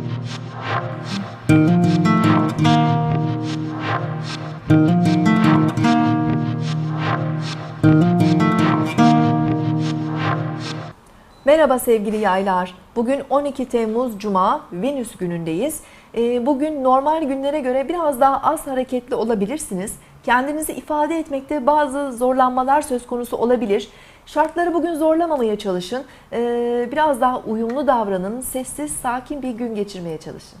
Thank you. Merhaba sevgili yaylar. Bugün 12 Temmuz Cuma Venüs günündeyiz. Ee, Bugün normal günlere göre biraz daha az hareketli olabilirsiniz. Kendinizi ifade etmekte bazı zorlanmalar söz konusu olabilir. Şartları bugün zorlamamaya çalışın. Ee, Biraz daha uyumlu davranın. Sessiz, sakin bir gün geçirmeye çalışın.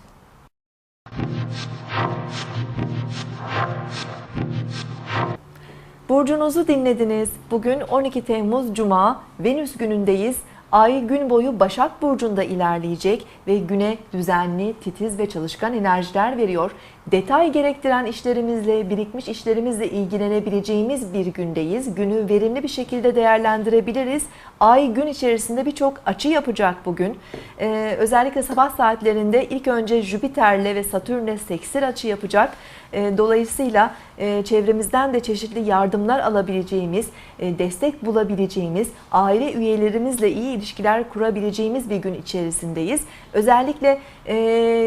Burcunuzu dinlediniz. Bugün 12 Temmuz Cuma, Venüs günündeyiz. Ay gün boyu Başak Burcu'nda ilerleyecek ve güne düzenli, titiz ve çalışkan enerjiler veriyor. Detay gerektiren işlerimizle, birikmiş işlerimizle ilgilenebileceğimiz bir gündeyiz. Günü verimli bir şekilde değerlendirebiliriz. Ay gün içerisinde birçok açı yapacak bugün. Ee, özellikle sabah saatlerinde ilk önce Jüpiter'le ve Satürn'le seksir açı yapacak. Ee, Dolayısıyla e, çevremizden de çeşitli yardımlar alabileceğimiz, e, destek bulabileceğimiz, aile üyelerimizle iyi ilişkiler kurabileceğimiz bir gün içerisindeyiz. Özellikle e,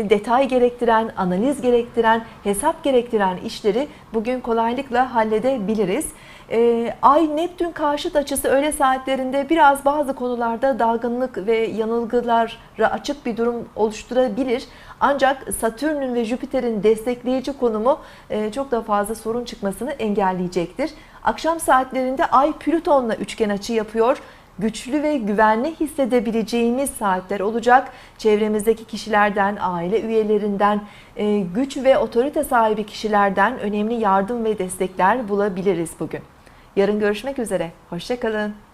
detay gerektiren, analiz gerektiren, hesap gerektiren işleri bugün kolaylıkla halledebiliriz. E, Ay Neptün karşıt açısı öğle saatlerinde biraz bazı konularda dalgınlık ve yanılgılara açık bir durum oluşturabilir. Ancak Satürn'ün ve Jüpiter'in destekleyici konumu e, çok daha fazla sorun çıkmasını engelleyecektir. Akşam saatlerinde Ay Plüton'la üçgen açı yapıyor güçlü ve güvenli hissedebileceğimiz saatler olacak. Çevremizdeki kişilerden, aile üyelerinden, e, güç ve otorite sahibi kişilerden önemli yardım ve destekler bulabiliriz bugün. Yarın görüşmek üzere. Hoşçakalın.